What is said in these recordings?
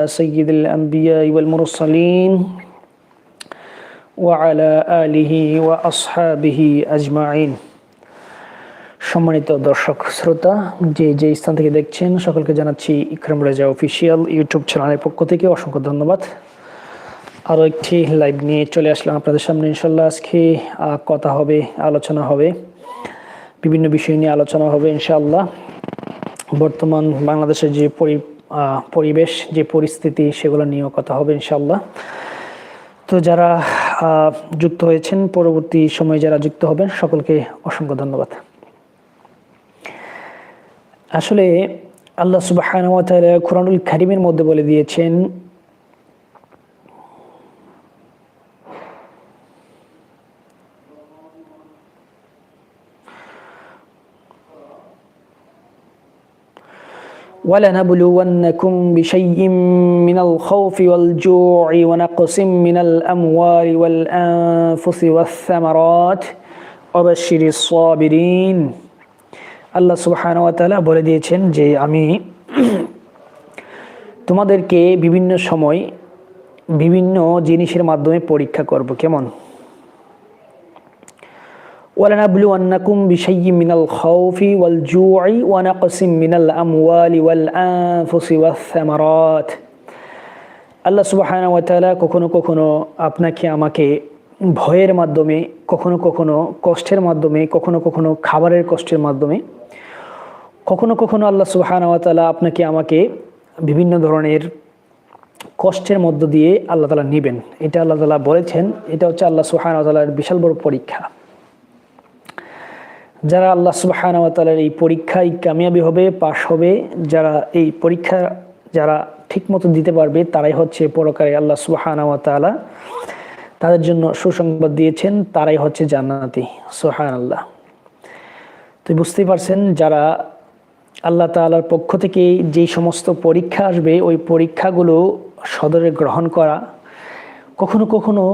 سيد الأنبياء والمرسلين وعلى آله وأصحابه أجمعين সম্মানিত দর্শক শ্রোতা যে যে স্থান থেকে দেখছেন সকলকে জানাচ্ছি ইকরাম রাজা অফিসিয়াল ইউটিউব চ্যানেলের পক্ষ থেকে অসংখ্য ধন্যবাদ আরও একটি লাইভ নিয়ে চলে আসলাম আপনাদের সামনে ইনশাল্লাহ আজকে আহ, কথা হবে আলোচনা হবে বিভিন্ন বিষয় নিয়ে আলোচনা হবে ইনশাআল্লাহ বর্তমান বাংলাদেশের যে পরি আহ, পরিবেশ, যে পরিস্থিতি, সেগুলো নিয়েও কথা হবে ইনশাল্লাহ তো যারা যুক্ত হয়েছেন, পরবর্তী সময়ে যারা যুক্ত হবেন, সকলকে অসংখ্য ধন্যবাদ। আসলে আল্লাহ সুবাহ কুরআনুল খারিমের মধ্যে বলে দিয়েছেন ولنبلونكم بشيء من الخوف والجوع ونقص من الأموال والأنفس والثمرات وبشر الصابرين আল্লাহ সুবহানাহু ওয়া তাআলা বলে দিয়েছেন যে আমি তোমাদেরকে বিভিন্ন সময় বিভিন্ন জিনিসের মাধ্যমে পরীক্ষা করব কেমন ولنبلونكم بشيء من الخوف والجوع ونقص من الأموال والأنفس والثمرات আল্লাহ সুবহানাহু ওয়া তাআলা কখনো কখনো আপনাকে আমাকে ভয়ের মাধ্যমে কখনো কখনো কষ্টের মাধ্যমে কখনো কখনো খাবারের কষ্টের মাধ্যমে কখনো কখনো আল্লাহ সুবহানাহু ওয়া তাআলা আপনাকে আমাকে বিভিন্ন ধরনের কষ্টের মধ্য দিয়ে আল্লাহ তাআলা নেবেন এটা আল্লাহ তাআলা বলেছেন এটা হচ্ছে আল্লাহ সুবহানাহু ওয়া তাআলার বিশাল বড় পরীক্ষা যারা আল্লাহ সুবহানাহু ওয়া এই পরীক্ষায় কামিয়াবি হবে, পাশ হবে, যারা এই পরীক্ষা যারা ঠিকমতো দিতে পারবে, তারাই হচ্ছে পরকারে আল্লাহ সুবহানাহু ওয়া তাদের জন্য সুসংবাদ দিয়েছেন, তারাই হচ্ছে জান্নাতি। সুবহানাল্লাহ। তো বুঝতেই পারছেন, যারা আল্লাহ তাআলার পক্ষ থেকে যেই সমস্ত পরীক্ষা আসবে, ওই পরীক্ষাগুলো সদরে গ্রহণ করা, কখনো কখনো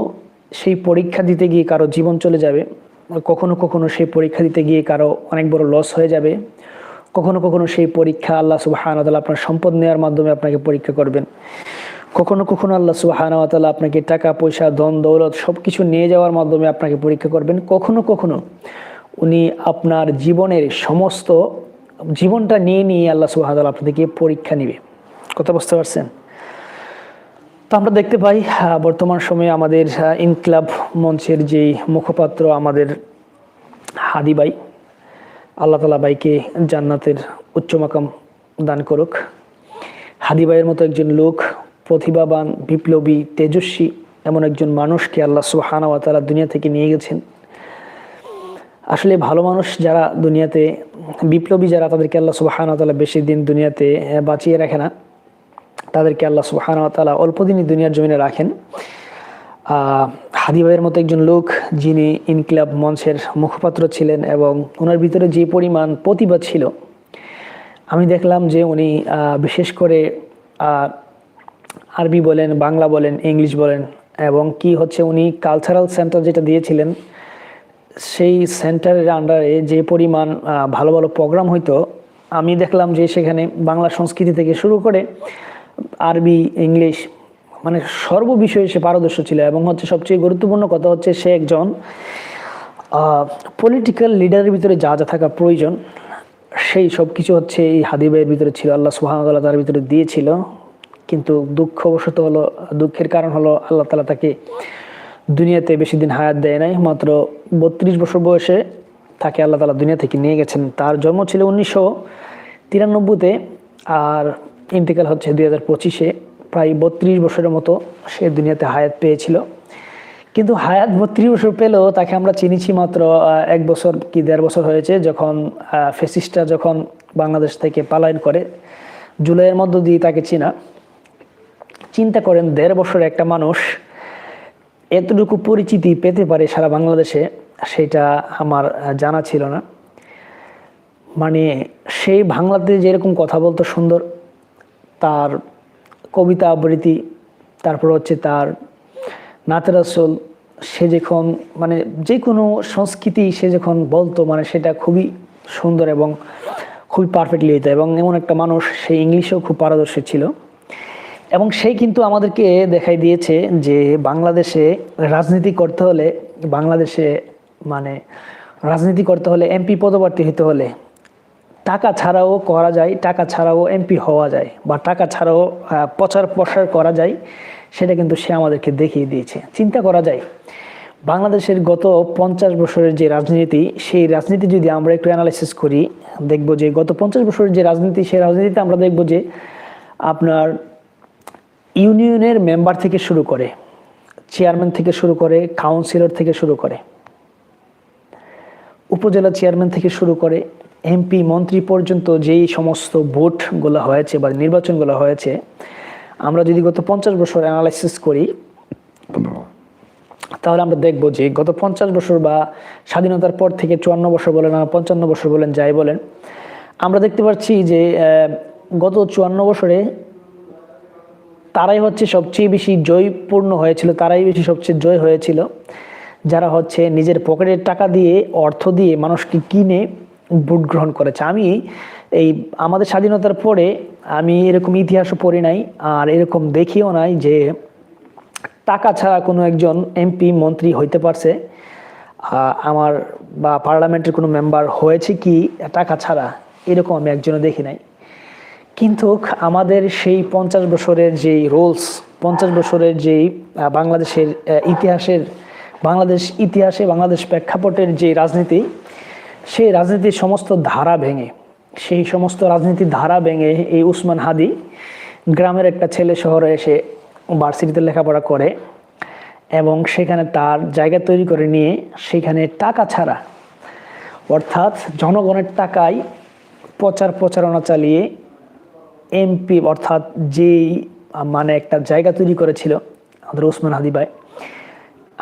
সেই পরীক্ষা দিতে গিয়ে কারও জীবন চলে যাবে। কখনো কখনো সেই পরীক্ষা দিতে গিয়ে কারও অনেক বড় লস হয়ে যাবে। কখনো কখনো সেই পরীক্ষা আল্লাহ সুবাহান তাআলা আপনার সম্পদ নেওয়ার মাধ্যমে আপনাকে পরীক্ষা করবেন। কখনো কখনো আল্লাহ সুবাহান তাআলা আপনাকে টাকা, পয়সা, ধন, দৌলত সব কিছু নিয়ে যাওয়ার মাধ্যমে আপনাকে পরীক্ষা করবেন। কখনো কখনো উনি আপনার জীবনের সমস্ত জীবনটা নিয়ে নিয়ে আল্লাহ সুবাহ আপনাদেরকে পরীক্ষা নেবে। কথা বুঝতে পারছেন? তো আমরা দেখতে পাই বর্তমান সময়ে আমাদের ইনকলাব মঞ্চের যেই মুখপাত্র আমাদের হাদি ভাই, আল্লাহ তালা বাইকে জান্নাতের উচ্চ মাকাম দান করুক। হাদি ভাইয়ের মতো একজন লোক, প্রতিভাবান, বিপ্লবী, তেজস্বী, এমন একজন মানুষকে আল্লাহ সুহানা ওয়া তাআলা দুনিয়া থেকে নিয়ে গেছেন। আসলে ভালো মানুষ যারা দুনিয়াতে, বিপ্লবী যারা তাদেরকে আল্লাহ সুবহানাহু তালা বেশি দিন দুনিয়াতে বাঁচিয়ে রাখে না। তাদেরকে আল্লাহ সুবহানাহু ওয়া তাআলা অল্প দিনই দুনিয়ার জমিনে রাখেন। হাদি ভাইয়ের মতো একজন লোক যিনি ইনকিলাব মঞ্চের মুখপাত্র ছিলেন এবং ওনার ভিতরে যে পরিমাণ প্রতিভা ছিল, আমি দেখলাম যে উনি বিশেষ করে আরবি বলেন, বাংলা বলেন, ইংলিশ বলেন এবং কি হচ্ছে উনি কালচারাল সেন্টার যেটা দিয়েছিলেন, সেই সেন্টারের আন্ডারে যে পরিমাণ ভালো ভালো প্রোগ্রাম হইতো, আমি দেখলাম যে সেখানে বাংলা সংস্কৃতি থেকে শুরু করে আরবি, ইংলিশ মানে সর্ব বিষয়ে সে পারদর্শ ছিল এবং হচ্ছে সবচেয়ে গুরুত্বপূর্ণ কথা হচ্ছে সে একজন পলিটিক্যাল লিডারের ভিতরে যা যা থাকা প্রয়োজন, সেই সব কিছু হচ্ছে এই হাদিবাইয়ের ভিতরে ছিল, আল্লাহ সুহামতাল্লাহ তার ভিতরে দিয়েছিল। কিন্তু দুঃখবশত হলো, দুঃখের কারণ হলো আল্লাহ তালা তাকে দুনিয়াতে বেশি দিন হায়াত দেয় নাই, মাত্র বত্রিশ বছর বয়সে তাকে আল্লাহ তালা দুনিয়া থেকে নিয়ে গেছেন। তার জন্ম ছিল উনিশশো তিরানব্বইতে, আর ইন্তেকাল হচ্ছে দুই হাজার পঁচিশে, প্রায় বত্রিশ বছরের মতো সে দুনিয়াতে হায়াত পেয়েছিল। কিন্তু হায়াত বত্রিশ বছর পেলেও তাকে আমরা চিনিছি মাত্র এক বছর কি দেড় বছর হয়েছে যখন ফেসিস্টরা যখন বাংলাদেশ থেকে পালায়ন করে। জুলাইয়ের মধ্য দিয়ে তাকে চিনা। চিন্তা করেন, দেড় বছর একটা মানুষ এতটুকু পরিচিতি পেতে পারে সারা বাংলাদেশে, সেটা আমার জানা ছিল না। মানে সেই বাংলাতে যেরকম কথা বলতো সুন্দর কবিতা আবৃত্তি, তারপর হচ্ছে তার নাতের আসল সে যখন মানে যে কোনো সংস্কৃতি সে যখন বলতো মানে সেটা খুবই সুন্দর এবং খুবই পারফেক্টলি হতো এবং এমন একটা মানুষ, সে ইংলিশেও খুব পারদর্শী ছিল। এবং সেই কিন্তু আমাদেরকে দেখাই দিয়েছে যে বাংলাদেশে রাজনীতি করতে হলে, বাংলাদেশে মানে রাজনীতি করতে হলে এমপি পদপ্রার্থী হতে হলে টাকা ছাড়াও করা যায়, টাকা ছাড়াও এমপি হওয়া যায় বা টাকা ছাড়াও প্রচার প্রসার করা যায়, সেটা কিন্তু সে আমাদেরকে দেখিয়ে দিয়েছে। চিন্তা করা যায়, বাংলাদেশের গত পঞ্চাশ বছরের যে রাজনীতি, সেই রাজনীতি যদি আমরা একটু অ্যানালাইসিস করি, দেখব যে গত পঞ্চাশ বছরের যে রাজনীতি, সেই রাজনীতিতে আমরা দেখব যে আপনার ইউনিয়নের মেম্বার থেকে শুরু করে চেয়ারম্যান থেকে শুরু করে কাউন্সিলর থেকে শুরু করে, উপজেলা চেয়ারম্যান থেকে শুরু করে এমপি মন্ত্রী পর্যন্ত যেই সমস্ত ভোটগুলো হয়েছে বা নির্বাচনগুলো হয়েছে, আমরা যদি গত পঞ্চাশ বছর অ্যানালাইসিস করি, তাহলে আমরা দেখব যে গত পঞ্চাশ বছর বা স্বাধীনতার পর থেকে চুয়ান্ন বছর বলেন আর পঞ্চান্ন বছর বলেন, যাই বলেন, আমরা দেখতে পাচ্ছি যে গত চুয়ান্ন বছরে তারাই হচ্ছে সবচেয়ে বেশি জয়পূর্ণ হয়েছিল, তারাই বেশি সবচেয়ে জয় হয়েছিল, যারা হচ্ছে নিজের পকেটের টাকা দিয়ে, অর্থ দিয়ে মানুষকে কিনে ভোট গ্রহণ করেছে। আমি এই, আমাদের স্বাধীনতার পরে আমি এরকম ইতিহাসও পড়ি নাই, আর এরকম দেখিও নাই যে টাকা ছাড়া কোনো একজন এমপি, মন্ত্রী হইতে পারছে। আমার বা পার্লামেন্টের কোনো মেম্বার হয়েছে কি, টাকা ছাড়া, এরকম আমি একজনও দেখি নাই। কিন্তু আমাদের সেই পঞ্চাশ বছরের যেই রোলস, পঞ্চাশ বছরের যেই বাংলাদেশের ইতিহাসের, বাংলাদেশ ইতিহাসে, বাংলাদেশ প্রেক্ষাপটের যে রাজনীতি সেই রাজনীতির সমস্ত ধারা ভেঙে, সেই সমস্ত রাজনীতির ধারা ভেঙে এই উসমান হাদি গ্রামের একটা ছেলে শহরে এসে ভার্সিটিতে লেখাপড়া করে এবং সেখানে তার জায়গা তৈরি করে নিয়ে সেখানে টাকা ছাড়া, অর্থাৎ জনগণের টাকায় প্রচার প্রচারণা চালিয়ে এমপি অর্থাৎ যেই মানে একটা জায়গা তৈরি করেছিল আমাদের ওসমান হাদি ভাই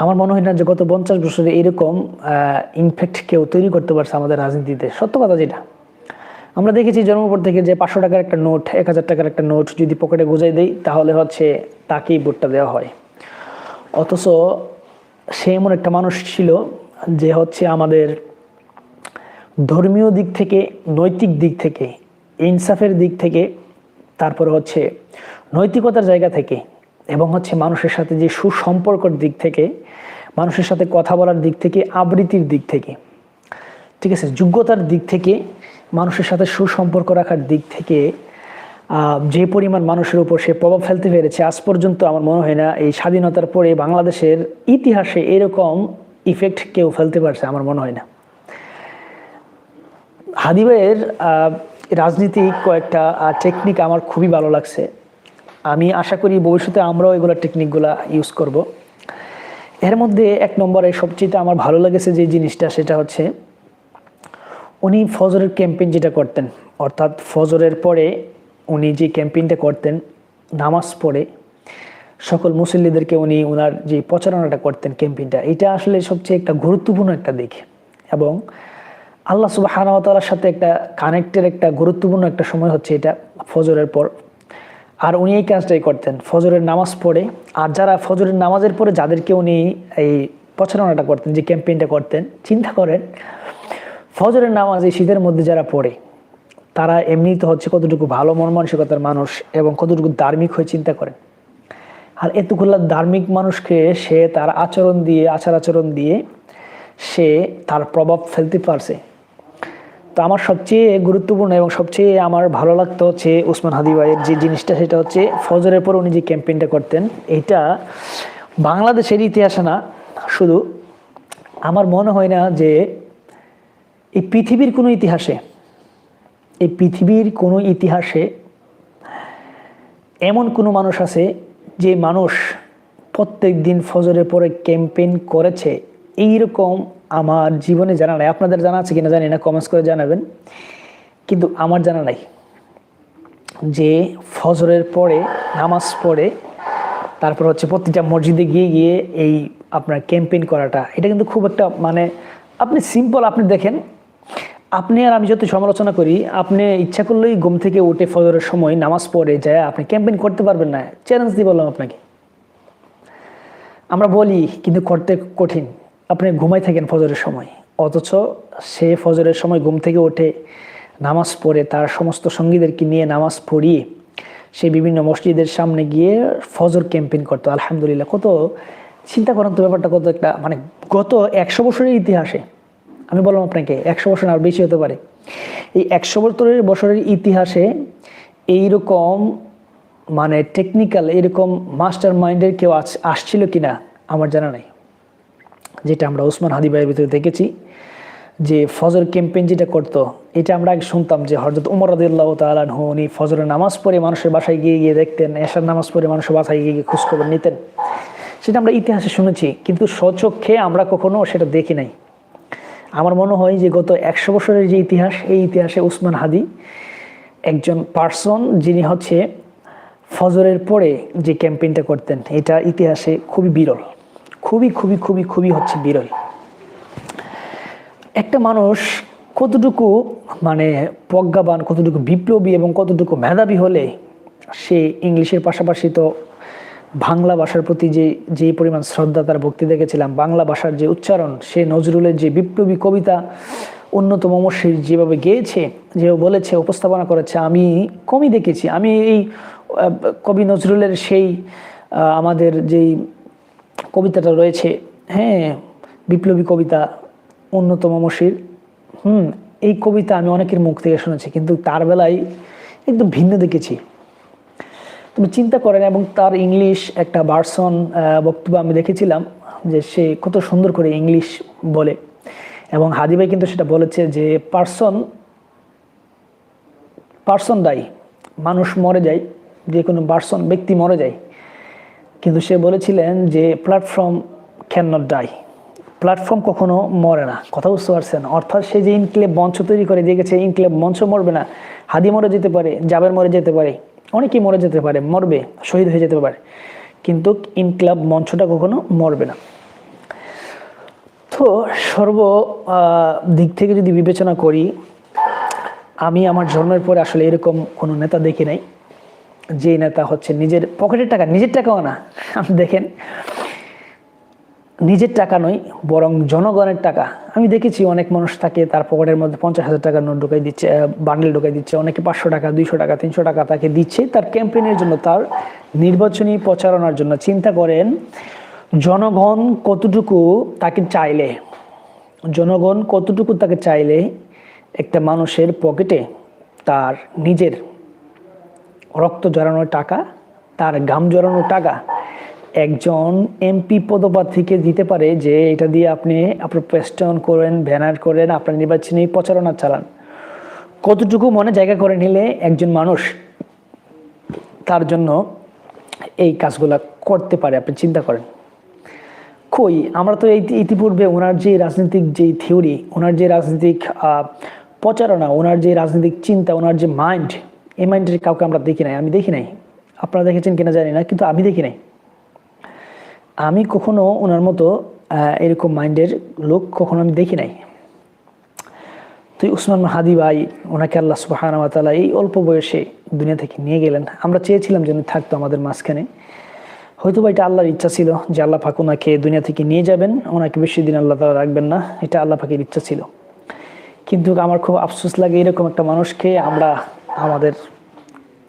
আমার মনে হয় না যে গত পঞ্চাশ বছরে এরকম ইনফেক্ট কেউ তৈরি করতে পারছে আমাদের রাজনীতিতে। সত্য কথা যেটা। আমরা দেখেছি জন্মপর থেকে যে পাঁচশো টাকার একটা নোট, এক হাজার টাকার একটা নোট যদি পকেটে গুজাই দেই, তাহলে হচ্ছে তাকেই ভোটটা দেওয়া হয়। অথচ সে এমন একটা মানুষ ছিল যে হচ্ছে আমাদের ধর্মীয় দিক থেকে, নৈতিক দিক থেকে, ইনসাফের দিক থেকে, তারপরে হচ্ছে নৈতিকতার জায়গা থেকে এবং হচ্ছে মানুষের সাথে যে সুসম্পর্কর দিক থেকে মানুষের সাথে কথা বলার দিক থেকে আবৃত্তির দিক থেকে ঠিক আছে যোগ্যতার দিক থেকে মানুষের সাথে সুসম্পর্ক রাখার দিক থেকে যে পরিমাণ মানুষের উপর সে প্রভাব ফেলতে পেরেছে আজ পর্যন্ত আমার মনে হয় না এই স্বাধীনতার পরে বাংলাদেশের ইতিহাসে এরকম ইফেক্ট কেউ ফেলতে পারছে আমার মনে হয় না। হাদি ভাইয়ের আহ, রাজনীতিক কয়েকটা টেকনিক আমার খুবই ভালো লাগছে। আমি আশা করি ভবিষ্যতে আমরাও এগুলো টেকনিকগুলো ইউজ করব। এর মধ্যে এক নম্বরে সবচেয়ে আমার ভালো লেগেছে যে জিনিসটা, সেটা হচ্ছে উনি ফজরের ক্যাম্পেইন যেটা করতেন, অর্থাৎ ফজরের পরে উনি যে ক্যাম্পেইনটা করতেন, নামাজ পড়ে, সকল মুসল্লিদেরকে উনি ওনার যে প্রচারণাটা করতেন ক্যাম্পেইনটা এটা আসলে সবচেয়ে একটা গুরুত্বপূর্ণ একটা দিক। এবং আল্লাহ সুবাহানতালার সাথে একটা কানেক্টের একটা গুরুত্বপূর্ণ একটা সময় হচ্ছে এটা ফজরের পর। আর উনি এই কাজটাই করতেন, ফজরের নামাজ পড়ে। আর যারা ফজরের নামাজের পরে যাদেরকে উনি এই প্রচারণাটা করতেন, যে ক্যাম্পেইনটা করতেন, চিন্তা করেন, ফজরের নামাজ এই শীতের মধ্যে যারা পড়ে, তারা এমনি তো হচ্ছে কতটুকু ভালো মন মানসিকতার মানুষ এবং কতটুকু ধার্মিক হয়ে চিন্তা করেন। আর এতগুলা ধার্মিক মানুষকে সে তার আচরণ দিয়ে, আচার আচরণ দিয়ে সে তার প্রভাব ফেলতে পারছে। তো আমার সবচেয়ে গুরুত্বপূর্ণ এবং সবচেয়ে আমার ভালো লাগতো হচ্ছে উসমান হাদি ভাইয়ের যে জিনিসটা, সেটা হচ্ছে ফজরের পর উনি যে ক্যাম্পেইনটা করতেন, এটা বাংলাদেশের ইতিহাসে না, শুধু আমার মনে হয় না যে এই পৃথিবীর কোনো ইতিহাসে, এই পৃথিবীর কোনো ইতিহাসে এমন কোনো মানুষ আছে যে মানুষ প্রত্যেক দিন ফজরের পরে ক্যাম্পেইন করেছে। এইরকম আমার জীবনে জানা নাই। আপনাদের জানা আছে কিনা জানি না কমেন্টস করে জানাবেন। কিন্তু আমার জানা নাই যে ফজরের পরে, নামাজ পড়ে, তারপর হচ্ছে প্রতিটা মসজিদে গিয়ে গিয়ে এই আপনার ক্যাম্পেইন করাটা, এটা কিন্তু খুব একটা মানে আপনি সিম্পল আপনি দেখেন, আপনি আর আমি যত সমালোচনা করি, আপনি ইচ্ছা করলেই ঘুম থেকে উঠে ফজরের সময় নামাজ পড়ে যায়, আপনি ক্যাম্পেইন করতে পারবেন না। চ্যালেঞ্জ দিয়ে বললাম আপনাকে। আমরা বলি, কিন্তু করতে কঠিন। আপনি ঘুমাই থাকেন ফজরের সময়। অথচ সে ফজরের সময় ঘুম থেকে ওঠে নামাজ পড়ে, তার সমস্ত সঙ্গীদেরকে নিয়ে নামাজ পড়িয়ে সে বিভিন্ন মসজিদের সামনে গিয়ে ফজর ক্যাম্পেইন করতো। আলহামদুলিল্লাহ, কত চিন্তা করেন তো ব্যাপারটা, কত একটা মানে গত একশো বছরের ইতিহাসে, আমি বললাম আপনাকে, একশো বছর আর বেশি হতে পারে। এই একশো বছরের বছরের ইতিহাসে এইরকম মানে টেকনিক্যাল এরকম মাস্টার মাইন্ডের কেউ আস- আসছিল কিনা, আমার জানা নাই। যেটা আমরা ওসমান হাদি ভাইয়ের ভিতরে দেখেছি, যে ফজর ক্যাম্পেইন যেটা করতো, এটা আমরা আগে শুনতাম যে হজরত উমর রদুল্লাহ তালানহ উনি ফজরের নামাজ পড়ে মানুষের বাসায় গিয়ে গিয়ে দেখতেন, এশার নামাজ পড়ে মানুষের বাসায় গিয়ে গিয়ে খোঁজখবর নিতেন। সেটা আমরা ইতিহাসে শুনেছি, কিন্তু স্বচক্ষে আমরা কখনো সেটা দেখি নাই। আমার মনে হয় যে গত একশো বছরের যে ইতিহাস, এই ইতিহাসে উসমান হাদি একজন পার্সন যিনি হচ্ছে ফজরের পরে যে ক্যাম্পেইনটা করতেন, এটা ইতিহাসে খুবই বিরল। খুবই খুবই খুবই খুবই হচ্ছে বিরল একটা মানুষ কতটুকু মানে প্রজ্ঞাবান, কতটুকু বিপ্লবী এবং কতটুকু মেধাবী হলে সে ইংলিশের পাশাপাশি তো বাংলা ভাষার প্রতি যে যে পরিমাণ শ্রদ্ধা, তার ভক্তি দেখেছিলাম, বাংলা ভাষার যে উচ্চারণ, সে নজরুলের যে বিপ্লবী কবিতা উন্নত মমর্ষির যেভাবে গেয়েছে যেভাবে বলেছে, উপস্থাপনা করেছে, আমি কমই দেখেছি। আমি এই কবি নজরুলের সেই আমাদের যেই কবিতাটা রয়েছে হ্যাঁ বিপ্লবী কবিতা, অন্যতম মশির। হুম, এই কবিতা আমি অনেকের মুখ থেকে শুনেছি, কিন্তু তার বেলায় একদম ভিন্ন দেখেছি। তুমি চিন্তা করেন এবং তার ইংলিশ একটা ভার্সন বক্তব্য আমি দেখেছিলাম যে সে কত সুন্দর করে ইংলিশ বলে। এবং হাদি ভাই কিন্তু সেটা বলেছে যে, পার্সন পার্সন দায়ী। মানুষ মরে যায়, যে কোনো পার্সন ব্যক্তি মরে যায়। কিন্তু সে বলেছিলেন যে platform can not die platform কখনো মরে না। কথা বুঝতে পারছেন? অর্থাৎ সে যে ইনক্লেব মঞ্চ তৈরি করে দিয়ে গেছে ইনক্লেব মঞ্চ মরবে না। হাদি মরে যেতে পারে, জাবের মরে যেতে পারে, অনেকেই মরে যেতে পারে, মরবে, শহীদ হয়ে যেতে পারে। কিন্তু ইনক্লাব মঞ্চটা কখনো মরবে না। তো সর্ব দিক থেকে যদি বিবেচনা করি, আমি আমার জন্মের পরে আসলে এরকম কোনো নেতা দেখি নাই। যে নেতা হচ্ছে নিজের পকেটের টাকা, নিজের টাকাও না। আপনি দেখেন, নিজের টাকা নয়, বরং জনগণের টাকা। আমি দেখেছি অনেক মানুষ থাকে তার পকেটের মধ্যে পঞ্চাশ হাজার টাকার নোট ঢুকাই দিচ্ছে বান্ডেল ঢুকাই দিচ্ছে, অনেকে পাঁচশো টাকা, দুইশো টাকা, তিনশো টাকা তাকে দিচ্ছে। তার ক্যাম্পেইনের জন্য, তার নির্বাচনী প্রচারণার জন্য চিন্তা করেন, জনগণ কতটুকু তাকে চাইলে, জনগণ কতটুকু তাকে চাইলে একটা মানুষের পকেটে তার নিজের রক্ত জড়ানোর টাকা, তার গাম জড়ানোর টাকা, একজন এমপি পদপ্রার্থীকে দিতে পারে যে এটা দিয়ে আপনি আপনার পেস্টন করেন ব্যানার করেন, আপনার নির্বাচনী প্রচারণা চালান। কতটুকু মনে জায়গা করে নিলে একজন মানুষ তার জন্য এই কাজগুলা করতে পারে, আপনি চিন্তা করেন। কই, আমরা তো ইতিপূর্বে ওনার যে রাজনৈতিক যে থিওরি ওনার যে রাজনৈতিক প্রচারণা, ওনার যে রাজনৈতিক চিন্তা, ওনার যে মাইন্ড এই মাইন্ডের কাউকে আমরা দেখি নাই, আমি দেখি নাই। আপনারা দেখেছেন কিনা জানি না, কিন্তু আমি দেখি নাই। আমি কখনো ওনার মতো এরকম মাইন্ডের লোক কখনো আমি দেখি নাই। তুই উসমান হাদি ভাই, ওনাকে আল্লাহ সুবাহানা তাআলা এই অল্প বয়সে দুনিয়া থেকে নিয়ে গেলেন। আমরা চেয়েছিলাম যেন থাকতো আমাদের মাঝখানে। হয়তো বা এটা আল্লাহর ইচ্ছা ছিল যে আল্লাহ পাক ওনাকে দুনিয়া থেকে নিয়ে যাবেন, ওনাকে বেশি দিন আল্লাহ তালা রাখবেন না, এটা আল্লাহ পাকের ইচ্ছা ছিল। কিন্তু আমার খুব আফসোস লাগে এরকম একটা মানুষকে আমরা আমাদের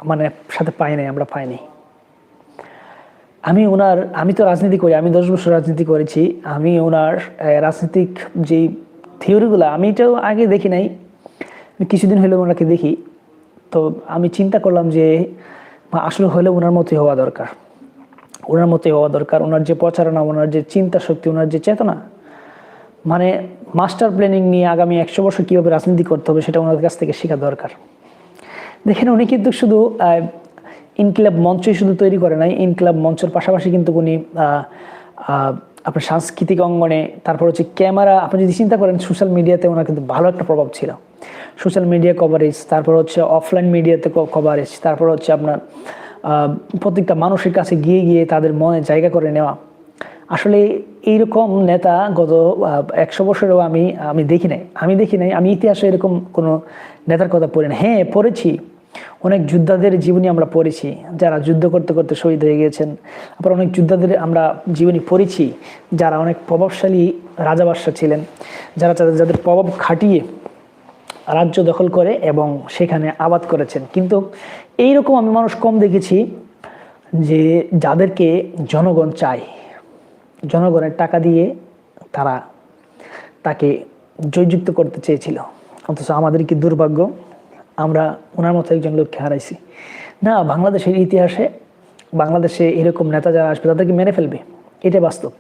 মানে সাথে পাই নাই, আমরা পাইনি আমি ওনার আমি তো রাজনীতি করি, আমি দশ বছর রাজনীতি করেছি, আমি ওনার রাজনীতিক যেই থিওরিগুলো, আমি এটাও আগে দেখি নাই। কিছুদিন হলেও ওনাকে দেখি। তো আমি চিন্তা করলাম যে আসলে হলে ওনার মতোই হওয়া দরকার। ওনার মতোই হওয়া দরকার। ওনার যে প্রচারণা ওনার যে চিন্তা শক্তি ওনার যে চেতনা মানে মাস্টার প্ল্যানিং নিয়ে আগামী একশো বছর কীভাবে রাজনীতি করতে হবে, সেটা ওনার কাছ থেকে শেখা দরকার। দেখেন, উনি কিন্তু শুধু ইনকিলাব মঞ্চই শুধু তৈরি করে নাই, ইনকিলাব মঞ্চের পাশাপাশি কিন্তু উনি আপনার সাংস্কৃতিক অঙ্গনে, তারপর হচ্ছে ক্যামেরা, আপনি যদি চিন্তা করেন, সোশ্যাল মিডিয়াতে ওনার কিন্তু ভালো একটা প্রভাব ছিল। সোশ্যাল মিডিয়া কভারেজ তারপর হচ্ছে অফলাইন মিডিয়াতে কভারেজ তারপর হচ্ছে আপনার প্রত্যেকটা মানুষের কাছে গিয়ে গিয়ে তাদের মনে জায়গা করে নেওয়া। আসলে এইরকম নেতা গত একশো বছরেও আমি আমি দেখি নাই। আমি দেখি নাই, আমি ইতিহাসে এরকম কোনো নেতার কথা পড়ি না হ্যাঁ পড়েছি। অনেক যোদ্ধাদের জীবনী আমরা পড়েছি, যারা যুদ্ধ করতে করতে শহীদ হয়ে গিয়েছেন। আবার অনেক যোদ্ধাদের আমরা জীবনী পড়েছি, যারা অনেক প্রভাবশালী রাজা বাদশাহ ছিলেন, যারা যাদের প্রভাব খাটিয়ে রাজ্য দখল করে এবং সেখানে আবাদ করেছেন। কিন্তু এইরকম আমি মানুষ কম দেখেছি যে যাদেরকে জনগণ চায়, জনগণের টাকা দিয়ে তারা তাকে জয়যুক্ত করতে চেয়েছিল। অথচ আমাদের কি দুর্ভাগ্য? আমরা ওনার মতো একজন লোককে হারাইছি। না, বাংলাদেশের ইতিহাসে বাংলাদেশে এরকম নেতা যারা আসবে, তাদেরকে মেনে ফেলবে। এটা বাস্তব।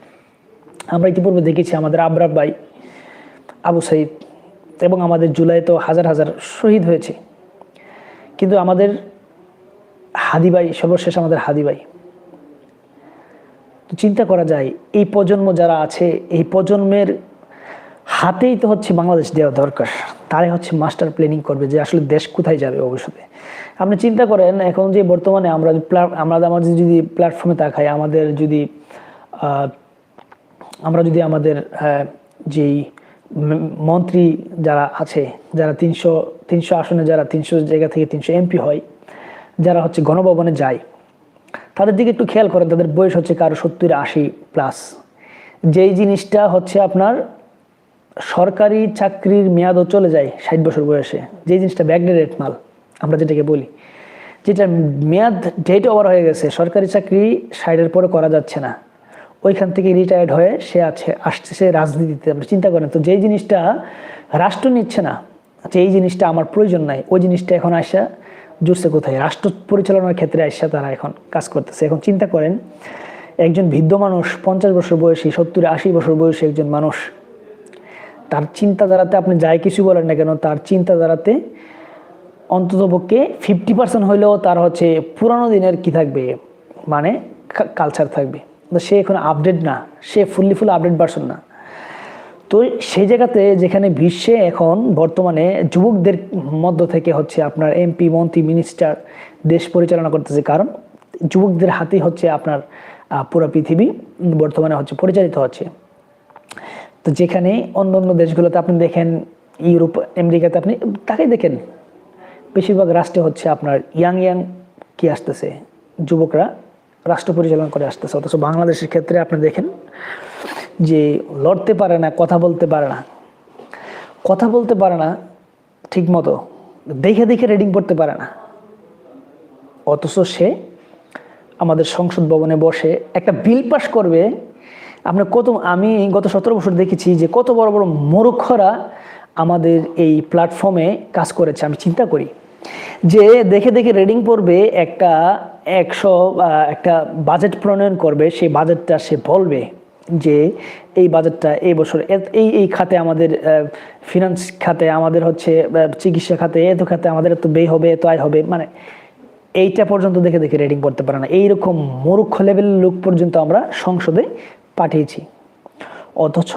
আমরা ইতিপূর্বে দেখেছি আমাদের আবরাব ভাই, আবু সাইদ এবং আমাদের জুলাই তো হাজার হাজার শহীদ হয়েছে। কিন্তু আমাদের হাদি ভাই, সর্বশেষ আমাদের হাদি ভাই। তো চিন্তা করা যায়, এই প্রজন্ম যারা আছে, এই প্রজন্মের হাতেই তো হচ্ছে বাংলাদেশ দেওয়া দরকার। তারাই হচ্ছে মাস্টার প্ল্যানিং করবে যে আসলে দেশ কোথায় যাবে ভবিষ্যতে। আপনি চিন্তা করেন, এখন যে বর্তমানে আমরা আমরা আমাদের যদি প্ল্যাটফর্মে তাকাই, আমাদের যদি আমরা যদি আমাদের যেই মন্ত্রী যারা আছে, যারা তিনশো তিনশো আসনে যারা তিনশো জায়গা থেকে তিনশো এমপি হয়, যারা হচ্ছে গণভবনে যায়, তাদের দিকে একটু খেয়াল করেন, তাদের বয়স হচ্ছে কারও সত্তর আশি প্লাস যেই জিনিসটা হচ্ছে আপনার সরকারি চাকরির মেয়াদও চলে যায় ষাট বছর বয়সে। যে জিনিসটা ব্যাকডেটেড মাল, আমরা যেটাকে বলি। যেটা মেয়াদ ডেট ওভার হয়ে গেছে, সরকারি চাকরি ষাটের পরে করা যাচ্ছে না। ওইখান থেকে রিটায়ার্ড হয়ে সে আছে আসছে রাজনীতিতে। আপনি চিন্তা করেন, তো যেই জিনিসটা রাষ্ট্র নিচ্ছে না যে এই জিনিসটা আমার প্রয়োজন নাই, ওই জিনিসটা এখন আসা জুড়ছে কোথায়? রাষ্ট্র পরিচালনার ক্ষেত্রে আসা তারা এখন কাজ করতেছে। এখন চিন্তা করেন, একজন বৃদ্ধ মানুষ, পঞ্চাশ বছর বয়সী, সত্তর আশি বছর বয়সী একজন মানুষ তার চিন্তাধারাতে আপনি যাই কিছু বলেন না কেন, তার চিন্তাধারাতে অন্ততপক্ষে ফিফটি পার্সেন্ট হইলেও তার হচ্ছে পুরানো দিনের কি থাকবে? মানে কালচার থাকবে। তো সে এখন আপডেট না, সে ফুললি ফুল আপডেট ভার্সন না। তো সেই জায়গাতে যেখানে বিশ্বে এখন বর্তমানে যুবকদের মধ্য থেকে হচ্ছে আপনার এমপি মন্ত্রী মিনিস্টার দেশ পরিচালনা করতেছে। কারণ যুবকদের হাতেই হচ্ছে আপনার পুরো পৃথিবী বর্তমানে হচ্ছে পরিচালিত হচ্ছে। তো যেখানে অন্য অন্য দেশগুলোতে আপনি দেখেন, ইউরোপ, আমেরিকাতে আপনি তাকেই দেখেন। বেশিরভাগ রাষ্ট্রে হচ্ছে আপনার ইয়াং ইয়াং কি আসতেছে, যুবকরা রাষ্ট্র পরিচালনা করে আসতেছে। অথচ বাংলাদেশের ক্ষেত্রে আপনি দেখেন যে লড়তে পারে না, কথা বলতে পারে না। কথা বলতে পারে না ঠিক মতো দেখে দেখে রিডিং পড়তে পারে না। অথচ সে আমাদের সংসদ ভবনে বসে একটা বিল পাস করবে আমরা কত, আমি গত সতেরো বছর দেখেছি যে কত বড় বড় মূর্খরা আমাদের এই প্ল্যাটফর্মে কাজ করেছে, আমি চিন্তা করি। যে দেখে দেখে রেডিং পড়বে, একটা একশো একটা বাজেট প্রণয়ন করবে, সেই বাজেটটা সে বলবে যে এই বাজেটটা এই বছর এই এই খাতে আমাদের ফিনান্স খাতে আমাদের হচ্ছে চিকিৎসা খাতে, এত খাতে আমাদের এত ব্যয় হবে, এত আয় হবে মানে এইটা পর্যন্ত দেখে দেখে রেটিং করতে পারে না। এইরকম মূর্খ লেভেলের লোক পর্যন্ত আমরা সংসদে পাঠিয়েছি। অথচ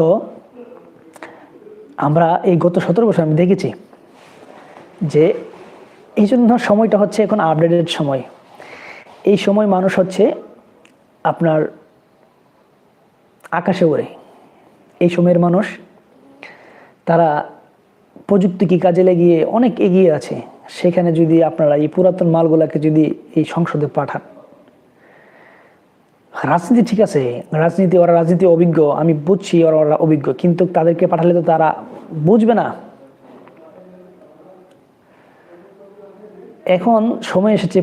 আমরা এই গত সতেরো বছর আমি দেখেছি যে এই জন্য সময়টা হচ্ছে এখন আপডেটেড সময়। এই সময় মানুষ হচ্ছে আপনার আকাশে ওড়ে এই সময়ের মানুষ তারা প্রযুক্তিকে কাজে লাগিয়ে অনেক এগিয়ে আছে? সেখানে যদি আপনারা এই পুরাতন মালগুলাকে যদি এই সংসদে পাঠান। রাজনীতি ঠিক আছে, রাজনীতি ওরা রাজনীতি অভিজ্ঞ, আমি বুঝছি ওরা ওরা অভিজ্ঞ, কিন্তু তাদেরকে পাঠালে তো তারা বুঝবে না। এখন সময় এসেছে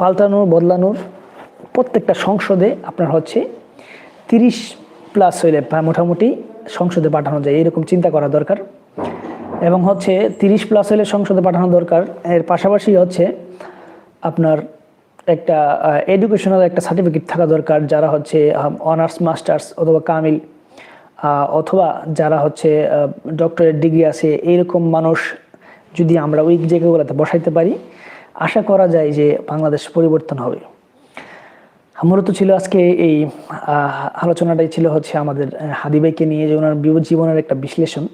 পাল্টানোর, বদলানোর। প্রত্যেকটা সংসদে আপনার হচ্ছে তিরিশ প্লাস হইলে মোটামুটি সংসদে পাঠানো যায়, এরকম চিন্তা করা দরকার। এবং হচ্ছে তিরিশ প্লাস হলে সংসদে পাঠানো দরকার। এর পাশাপাশি হচ্ছে আপনার একটা এডুকেশনাল একটা সার্টিফিকেট থাকা দরকার যারা হচ্ছে অনার্স মাস্টার্স অথবা কামিল অথবা যারা হচ্ছে ডক্টরের ডিগ্রি আছে, এইরকম মানুষ যদি আমরা ওই জায়গাগুলোতে বসাইতে পারি, আশা করা যায় যে বাংলাদেশ পরিবর্তন হবে। মূলত ছিল আজকে এই আলোচনাটাই ছিল হচ্ছে আমাদের হাদিবাইকে নিয়ে যে ওনার জীবনের একটা বিশ্লেষণ।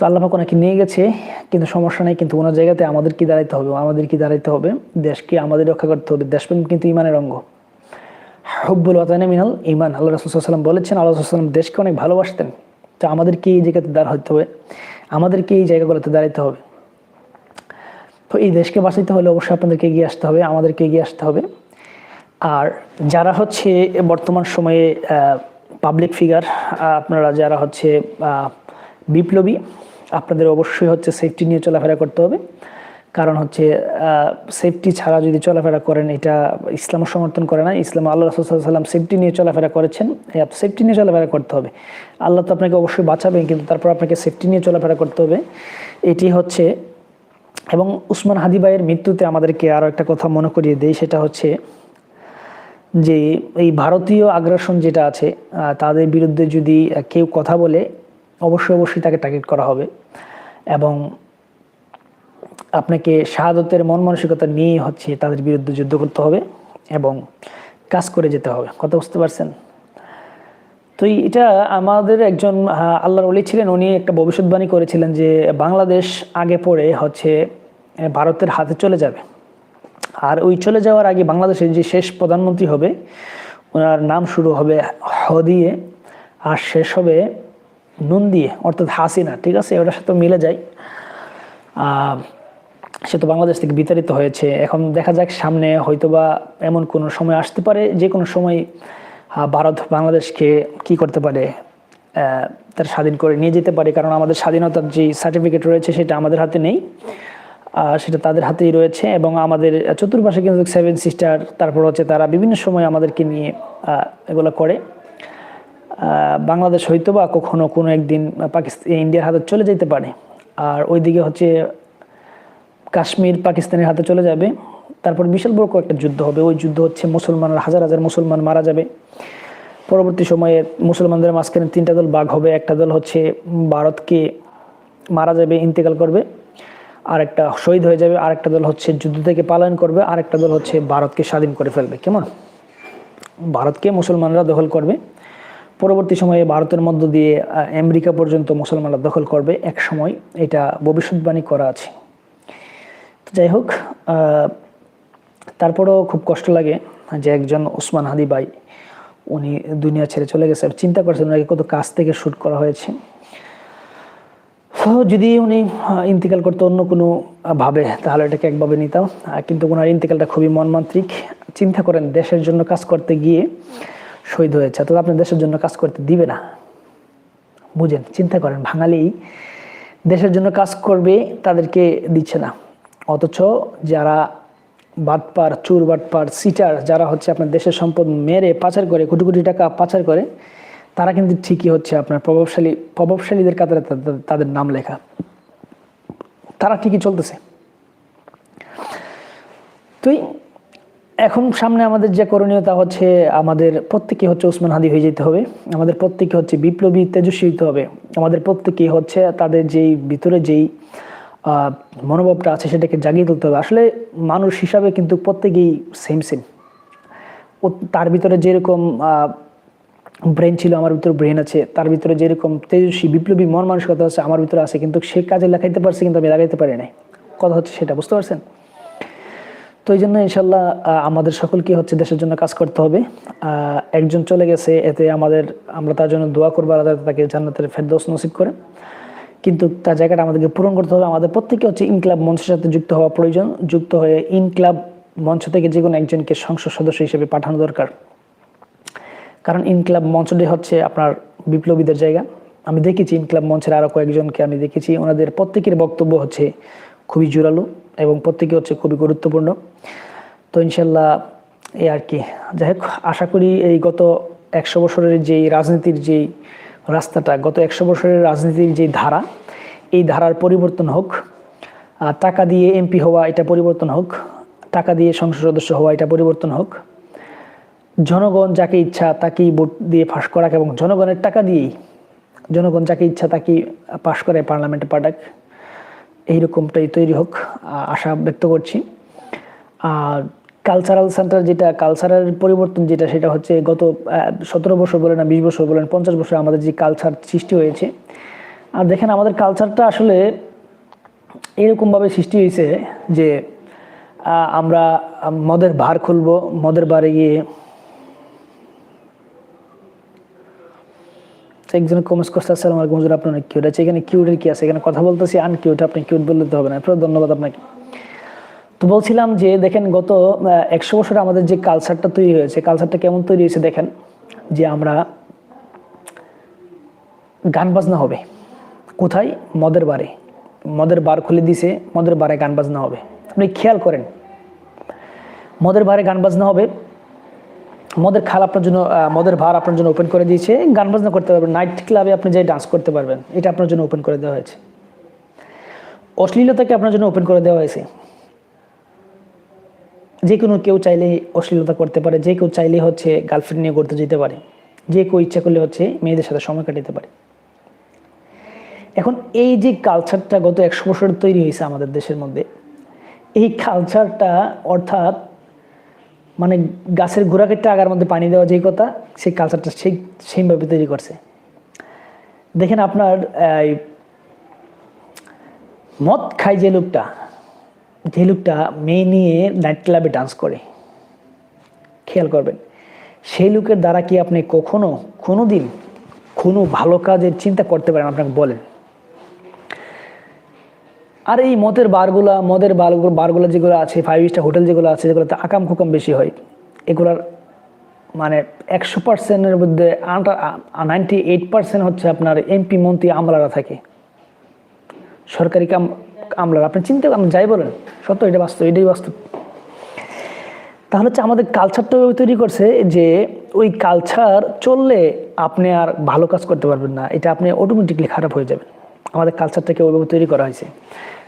তো আল্লাহ ওনাকে নিয়ে গেছে, কিন্তু সমস্যা নেই, কিন্তু ওনার জায়গাতে আমাদের কি দাঁড়াইতে হবে? আমাদের কি দাঁড়াইতে হবে? দেশকে আমাদের রক্ষা করতে হবে। দেশপ্রেম কিন্তু ইমানের অঙ্গ। হব্বুল ওয়াতানে মিনাল ইমান আল্লাহ রসুলাম বলেছেন, আল্লাহ রসুলাম দেশকে অনেক ভালোবাসতেন। তো আমাদেরকে এই জায়গাতে দাঁড় হতে হবে। আমাদেরকে এই জায়গাগুলোতে দাঁড়াইতে হবে। তো এই দেশকে বাঁচাইতে হলে অবশ্যই আপনাদেরকে এগিয়ে আসতে হবে, আমাদেরকে এগিয়ে আসতে হবে। আর যারা হচ্ছে বর্তমান সময়ে পাবলিক ফিগার আপনারা যারা হচ্ছে বিপ্লবী আপনাদের অবশ্যই হচ্ছে সেফটি নিয়ে চলাফেরা করতে হবে। কারণ হচ্ছে সেফটি ছাড়া যদি চলাফেরা করেন, এটা ইসলাম সমর্থন করে না। ইসলাম, আল্লাহ রসুল্লাম সেফটি নিয়ে চলাফেরা করেছেন। সেফটি নিয়ে চলাফেরা করতে হবে। আল্লাহ তো আপনাকে অবশ্যই বাঁচাবেন, কিন্তু তারপর আপনাকে সেফটি নিয়ে চলাফেরা করতে হবে। এটি হচ্ছে, এবং উসমান হাদিবাইয়ের মৃত্যুতে আমাদেরকে আরও একটা কথা মনে করিয়ে দেয় সেটা হচ্ছে যে, এই ভারতীয় আগ্রাসন যেটা আছে তাদের বিরুদ্ধে যদি কেউ কথা বলে অবশ্যই অবশ্যই তাকে টার্গেট করা হবে। এবং আপনাকে শাহাদতের মন মানসিকতা নিয়ে হচ্ছে তাদের বিরুদ্ধে যুদ্ধ করতে হবে এবং কাজ করে যেতে হবে। কথা বুঝতে পারছেন? তো এটা আমাদের একজন আল্লাহর অলি ছিলেন, উনি একটা ভবিষ্যৎবাণী করেছিলেন যে বাংলাদেশ আগে পড়ে হচ্ছে ভারতের হাতে চলে যাবে। আর ওই চলে যাওয়ার আগে বাংলাদেশের যে শেষ প্রধানমন্ত্রী হবে, ওনার নাম শুরু হবে হ দিয়ে আর শেষ হবে নুন দিয়ে অর্থাৎ হাসিনা, ঠিক আছে? ওটার সাথে মিলে যায়। সে তো বাংলাদেশ থেকে বিতাড়িত হয়েছে। এখন দেখা যাক, সামনে হয়তোবা এমন কোনো সময় আসতে পারে, যে কোনো সময় ভারত বাংলাদেশকে কি করতে পারে তার স্বাধীন করে নিয়ে যেতে পারে। কারণ আমাদের স্বাধীনতার যে সার্টিফিকেট রয়েছে, সেটা আমাদের হাতে নেই। সেটা তাদের হাতেই রয়েছে এবং আমাদের চতুর্পাশে কিন্তু সেভেন সিস্টার তারপর হচ্ছে তারা বিভিন্ন সময় আমাদেরকে নিয়ে এগুলো করে। বাংলাদেশ হয়তো বা কখনো কোনো একদিন পাকিস্তান ইন্ডিয়ার হাতে চলে যেতে পারে। আর ওইদিকে হচ্ছে কাশ্মীর পাকিস্তানের হাতে চলে যাবে। তারপর বিশাল বড় একটা যুদ্ধ হবে। ওই যুদ্ধ হচ্ছে মুসলমানরা হাজার হাজার মুসলমান মারা যাবে। পরবর্তী সময়ে মুসলমানদের মাঝখানে তিনটা দল বাঘ হবে। একটা দল হচ্ছে ভারতকে মারা যাবে, ইন্তেকাল করবে। আর একটা শহীদ হয়ে যাবে। আর একটা দল হচ্ছে যুদ্ধ থেকে পালন করবে। আর একটা দল হচ্ছে ভারতকে স্বাধীন করে ফেলবে। কেমন? ভারতকে মুসলমানরা দখল করবে। পরবর্তী সময়ে ভারতের মধ্য দিয়ে আমেরিকা পর্যন্ত মুসলমানরা দখল করবে এক সময়। এটা ভবিষ্যৎবাণী করা আছে। যাই হোক তারপরেও খুব কষ্ট লাগে যে একজন ওসমান হাদি ভাই, উনি দুনিয়া ছেড়ে চলে গেছে। চিন্তা করছেন ওনাকে কত কাছ থেকে শ্যুট করা হয়েছে। যদি উনি ইন্তিকাল করতে অন্য কোনো ভাবে, তাহলে এটাকে একভাবে নিতাম। কিন্তু ওনার ইন্তিকালটা খুবই মনমান্ত্রিক চিন্তা করেন, দেশের জন্য কাজ করতে গিয়ে শহীদ হয়েছে তো আপনার দেশের জন্য কাজ করতে দিবে না। বুঝেন, চিন্তা করেন বাঙালি দেশের জন্য কাজ করবে, তাদেরকে দিচ্ছে না। অথচ যারা বাটপার চুর বাটপার সিটার, যারা হচ্ছে আপনার দেশের সম্পদ মেরে পাচার করে, কোটি কোটি টাকা পাচার করে, তারা কিন্তু ঠিকই হচ্ছে আপনার প্রভাবশালী, প্রভাবশালীদের কাতারে তাদের নাম লেখা। তারা ঠিকই চলতেছে। তুই এখন সামনে আমাদের যে করণীয় তা হচ্ছে আমাদের প্রত্যেকে হচ্ছে ওসমান হাদি হয়ে যেতে হবে। আমাদের প্রত্যেকে হচ্ছে বিপ্লবী, তেজস্বী হতে হবে। আমাদের প্রত্যেকে হচ্ছে তাদের যেই ভিতরে যেই মনোভাবটা আছে সেটাকে জাগিয়ে তুলতে হবে। আসলে মানুষ হিসাবে কিন্তু প্রত্যেকেই সেম সেম তার ভিতরে যেরকম ব্রেন ছিল আমার ভিতরে ব্রেন আছে, তার ভিতরে যেরকম তেজস্বী, বিপ্লবী, মন মানসিকতা আছে আমার ভিতরে আছে, কিন্তু সে কাজে লেখাইতে পারছে কিন্তু আমি লাগাইতে পারি নাই। কথা হচ্ছে সেটা, বুঝতে পারছেন? তো এই জন্য ইনশাল্লাহ আমাদের সকলকে হচ্ছে দেশের জন্য কাজ করতে হবে। একজন চলে গেছে, এতে আমাদের, আমরা তার জন্য দোয়া করব আলাদা তাকে জান্নাতের ফেরদৌস নসিব করে। কিন্তু তার জায়গাটা আমাদেরকে পূরণ করতে হবে। আমাদের প্রত্যেকে হচ্ছে ইনক্লাব মঞ্চের সাথে যুক্ত হওয়া প্রয়োজন। যুক্ত হয়ে ইনক্লাব মঞ্চ থেকে যে কোনো একজনকে সংসদ সদস্য হিসেবে পাঠানো দরকার। কারণ ইনক্লাব মঞ্চটি হচ্ছে আপনার বিপ্লবীদের জায়গা। আমি দেখেছি ইনক্লাব মঞ্চের আরও কয়েকজনকে আমি দেখেছি। ওনাদের প্রত্যেকের বক্তব্য হচ্ছে খুবই জোরালো। এবং প্রত্যেকে হচ্ছে খুবই গুরুত্বপূর্ণ। তো ইনশাল্লাহ এই আর কি। যাই হোক, আশা করি এই গত একশো বছরের যেই রাজনীতির যেই রাস্তাটা, গত একশো বছরের রাজনীতির যে ধারা, এই ধারার পরিবর্তন হোক টাকা দিয়ে এমপি হওয়া এটা পরিবর্তন হোক, টাকা দিয়ে সংসদ সদস্য হওয়া এটা পরিবর্তন হোক, জনগণ যাকে ইচ্ছা তাকেই ভোট দিয়ে ফাঁস করাক এবং জনগণের টাকা দিয়েই, জনগণ যাকে ইচ্ছা তাকেই পাশ করে পার্লামেন্টে পাঠাক। এইরকমটাই তৈরি হোক আশা ব্যক্ত করছি। আর কালচারাল সেন্টার যেটা কালচারাল পরিবর্তন যেটা, সেটা হচ্ছে গত সতেরো বছর বলেন না, বিশ বছর বলেন, পঞ্চাশ বছর আমাদের যে কালচার সৃষ্টি হয়েছে। আর দেখেন আমাদের কালচারটা আসলে এরকমভাবে সৃষ্টি হয়েছে যে আমরা মদের ভার খুলবো, মদের বারে গিয়ে একজন কমেন্টস করছে, আসসালাম আলাইকুম আপনার অনেক কিউট আছে এখানে কিউটের কি আছে? এখানে কথা বলতেছি আন আনকিউট আপনি কিউট বললে তো হবে না। ধন্যবাদ আপনাকে। তো বলছিলাম যে, দেখেন গত একশো বছরে আমাদের যে কালচারটা তৈরি হয়েছে কালচারটা কেমন তৈরি হয়েছে দেখেন, যে আমরা গান বাজনা হবে। কোথায়? মদের বারে। মদের বার খুলে দিছে, মদের বারে গান বাজনা হবে। আপনি খেয়াল করেন, মদের বারে গান বাজনা হবে মদের খাল আপনার জন্য মদের ভার আপনার জন্য ওপেন করে দিয়েছে। গান বাজনা করতে পারবেন নাইট ক্লাবে আপনি যাই ডান্স করতে পারবেন। এটা আপনার জন্য ওপেন করে দেওয়া হয়েছে। অশ্লীলতাকে আপনার জন্য ওপেন করে দেওয়া হয়েছে। যে কোনো কেউ চাইলে অশ্লীলতা করতে পারে, যে কেউ চাইলে হচ্ছে গার্লফ্রেন্ড নিয়ে ঘুরতে যেতে পারে। যে কেউ ইচ্ছা করলে হচ্ছে মেয়েদের সাথে সময় কাটাতে পারে। এখন এই যে কালচারটা গত একশো বছর তৈরি হয়েছে আমাদের দেশের মধ্যে, এই কালচারটা অর্থাৎ মানে গাছের গোড়া কেটে আগার মধ্যে পানি দেওয়া যেই কথা, সেই কালচারটা সেই, সেইভাবে তৈরি করছে। দেখেন আপনার মদ খায় যে লোকটা যে লোকটা মেয়ে নিয়ে নাইট ক্লাবে ডান্স করে। খেয়াল করবেন, সেই লোকের দ্বারা কি আপনি কখনো কোনো দিন কোনো ভালো কাজের চিন্তা করতে পারেন, আপনাকে বলেন? আর এই মদের বারগুলা, মদের বারগুলো বারগুলো যেগুলো আছে ফাইভ স্টার হোটেল যেগুলো আছে, যেগুলোতে আকাম কুকাম বেশি হয়, এগুলার মানে একশো পার্সেন্টের মধ্যে নাইনটি এইট পার্সেন্ট হচ্ছে আপনার এমপি মন্ত্রী আমলারা থাকে। সরকারি কাম, আমলারা। আপনি চিন্তা আপনি যাই বলেন, সত্য, এটা বাস্তব, এটাই বাস্তব। তাহলে হচ্ছে আমাদের কালচারটা তৈরি করছে যে, ওই কালচার চললে আপনি আর ভালো কাজ করতে পারবেন না, এটা আপনি অটোমেটিকলি খারাপ হয়ে যাবেন। আমাদের কালচারটাকে ওইভাবে তৈরি করা হয়েছে।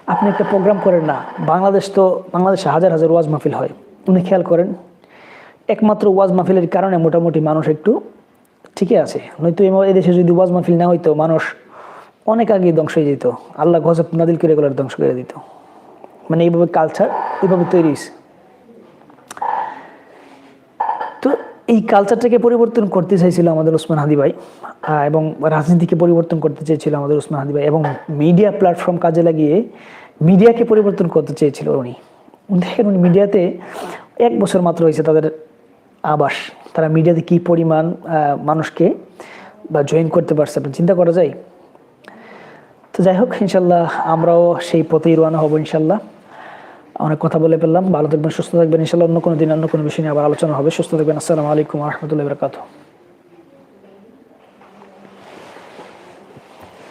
আপনি একটা প্রোগ্রাম করেন না, বাংলাদেশ তো, বাংলাদেশে হাজার হাজার ওয়াজ মাহফিল হয়। উনি খেয়াল করেন, একমাত্র ওয়াজ মাহফিলের কারণে মোটামুটি মানুষ একটু ঠিকই আছে। নয়তো এই- এই দেশে যদি ওয়াজ মাহফিল না হইতো, মানুষ অনেক আগে ধ্বংস হয়ে যেত। আল্লাহ গজব নাদিল করে এগুলোর ধ্বংস করে দিত। মানে এইভাবে কালচার এইভাবে তৈরি হয়েছে তো এই কালচারটাকে পরিবর্তন করতে চাইছিল আমাদের ওসমান হাদি ভাই এবং রাজনীতিকে পরিবর্তন করতে চেয়েছিল আমাদের ওসমান হাদি ভাই, এবং মিডিয়া প্ল্যাটফর্ম কাজে লাগিয়ে মিডিয়াকে পরিবর্তন করতে চেয়েছিল উনি। দেখেন উনি মিডিয়াতে এক বছর মাত্র হয়েছে তাদের আবাস। তারা মিডিয়াতে কি পরিমাণ মানুষকে বা জয়েন করতে পারছে আপনি চিন্তা করা যায়? তো যাই হোক, ইনশাল্লাহ আমরাও সেই পথেই রওনা হব ইনশাল্লাহ। অনেক কথা বলে ফেললাম। ভালো থাকবেন, সুস্থ থাকবেন। ইনশাল্লাহ অন্য কোনো দিন, অন্য কোনো বিষয় নিয়ে আবার আলোচনা হবে। সুস্থ থাকবেন। আসসালামু আলাইকুম রহমতুল্লাহ বরকাত